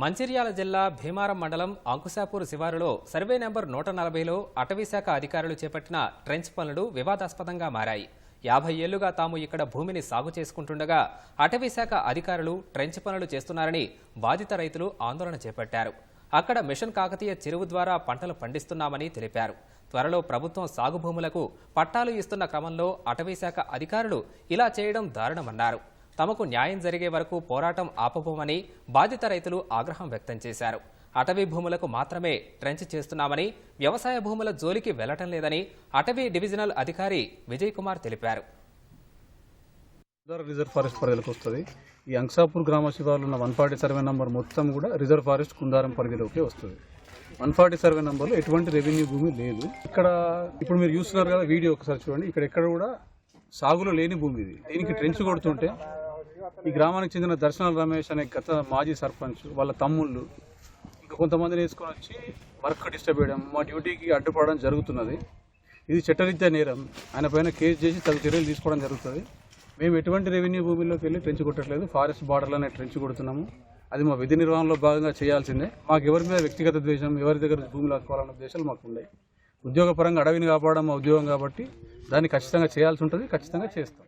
మంచిర్యాల జిల్లా భీమారం మండలం అంకుశాపూర్ శివారులో సర్వే నెంబర్ నూట నలభైలో అటవీశాఖ అధికారులు చేపట్టిన ట్రెంచ్ పనులు వివాదాస్పదంగా మారాయి. యాభై ఏళ్ళుగా తాము ఇక్కడ భూమిని సాగు చేసుకుంటుండగా అటవీశాఖ అధికారులు ట్రెంచ్ పనులు చేస్తున్నారని బాధిత రైతులు ఆందోళన చేపట్టారు. అక్కడ మిషన్ కాకతీయ చెరువు ద్వారా పంటలు పండిస్తున్నామని తెలిపారు. త్వరలో ప్రభుత్వం సాగు భూములకు పట్టాలు ఇస్తున్న క్రమంలో అటవీశాఖ అధికారులు ఇలా చేయడం దారుణమన్నారు. తమకు న్యాయం జరిగే వరకు పోరాటం ఆపబోమని బాధిత రైతులు ఆగ్రహం వ్యక్తం చేశారు. అటవీ భూములకు మాత్రమే ట్రెంచ్ చేస్తున్నామని వ్యవసాయ భూముల జోలికి వెళ్ళటం లేదని అటవీ డివిజనల్ అధికారి విజయ్ కుమార్ తెలిపారు. రిజర్వ్ ఫారెస్ట్ పరిధిలోకి వస్తుంది. ఈ అంక్సాపూర్ గ్రామ శివార్లో ఉన్న వన్ ఫార్టీ సర్వే నంబర్ మొత్తం కూడా రిజర్వ్ ఫారెస్ట్ కుందారం పరిధిలోకి వస్తుంది. వన్ ఫార్టీ సర్వే నంబర్లో ఎటువంటి రెవెన్యూ భూమి లేదు. ఇక్కడ ఇప్పుడు మీరు చూస్తున్నారు కదా వీడియో ఒకసారి చూడండి. ఇక్కడ ఎక్కడ కూడా సాగులో లేని భూమి ఇది. దీనికి ట్రెంచ్ కొడుతుంటే ఈ గ్రామానికి చెందిన దర్శనాల రమేష్ అనే గత మాజీ సర్పంచ్ వాళ్ళ తమ్ముళ్ళు ఇంకా కొంతమందిని వేసుకొని వచ్చి వర్క్ డిస్టర్బ్ చేయడం మా డ్యూటీకి అడ్డుపడడం జరుగుతున్నది. ఇది చట్టరీత్యా నేరం. ఆయన పైన కేసు చేసి తగు చర్యలు తీసుకోవడం జరుగుతుంది. మేము ఎటువంటి రెవెన్యూ భూమిలోకి వెళ్ళి ట్రెంచ్ కొట్టట్లేదు. ఫారెస్ట్ బార్డర్లోనే ట్రెంచ్ కొడుతున్నాము. అది మా విధి నిర్వహణలో భాగంగా చేయాల్సిందే. మాకు ఎవరి మీద వ్యక్తిగత ద్వేషం ఎవరి దగ్గర భూములు ఆక్కోవాలన్న ఉద్దేశాలు మాకు ఉన్నాయి. ఉద్యోగపరంగా అడవిని కాపాడడం మా ఉద్యోగం కాబట్టి దాన్ని ఖచ్చితంగా చేయాల్సి ఉంటుంది. ఖచ్చితంగా చేస్తాం.